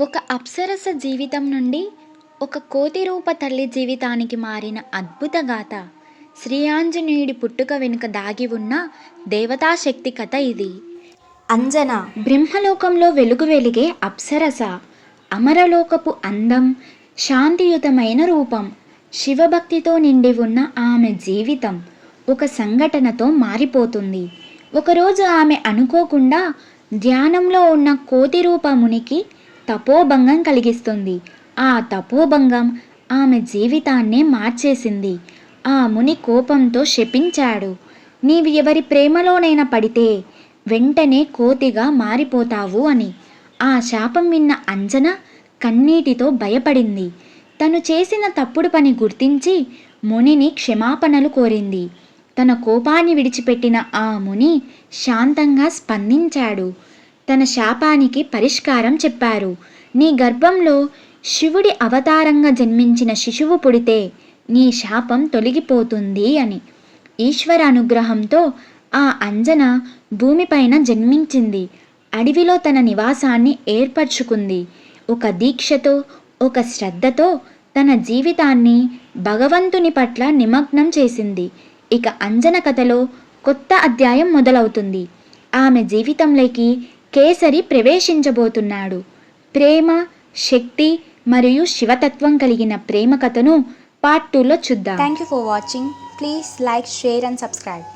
ఒక అప్సరస జీవితం నుండి ఒక కోతి రూప తల్లి జీవితానికి మారిన అద్భుత గాథ. శ్రీ ఆంజనేయుడి పుట్టుక వెనుక దాగి ఉన్న దేవతాశక్తి కథ ఇది. అంజన బ్రహ్మలోకంలో వెలుగు వెలిగే అప్సరస అమరలోకపు అందం శాంతియుతమైన రూపం శివభక్తితో నిండి ఉన్న ఆమె జీవితం ఒక సంఘటనతో మారిపోతుంది. ఒకరోజు ఆమె అనుకోకుండా ధ్యానంలో ఉన్న కోతి రూపమునికి తపోభంగం కలిగిస్తుంది. ఆ తపోభంగం ఆమె జీవితాన్నే మార్చేసింది. ఆ ముని కోపంతో శపించాడు. నీవు ఎవరి ప్రేమలోనైనా పడితే వెంటనే కోతిగా మారిపోతావు అని. ఆ శాపం విన్న అంజన కన్నీటితో భయపడింది. తను చేసిన తప్పుడు పని గుర్తించి మునిని క్షమాపణలు కోరింది. తన కోపాన్ని విడిచిపెట్టిన ఆ ముని శాంతంగా స్పందించాడు. తన శాపానికి పరిష్కారం చెప్పారు. నీ గర్భంలో శివుడి అవతారంగా జన్మించిన శిశువు పుడితే నీ శాపం తొలగిపోతుంది అని. ఈశ్వర అనుగ్రహంతో ఆ అంజన భూమిపైన జన్మించింది. అడవిలో తన నివాసాన్ని ఏర్పరచుకుంది. ఒక దీక్షతో ఒక శ్రద్ధతో తన జీవితాన్ని భగవంతుని పట్ల నిమగ్నం చేసింది. ఇక అంజన కథలో కొత్త అధ్యాయం మొదలవుతుంది. ఆమె జీవితంలోకి కేసరి ప్రవేశించబోతున్నాడు. ప్రేమ శక్తి మరియు శివతత్వం కలిగిన ప్రేమ కథను పార్ట్ టూలో చూద్దాం. Thank you for watching please like share and subscribe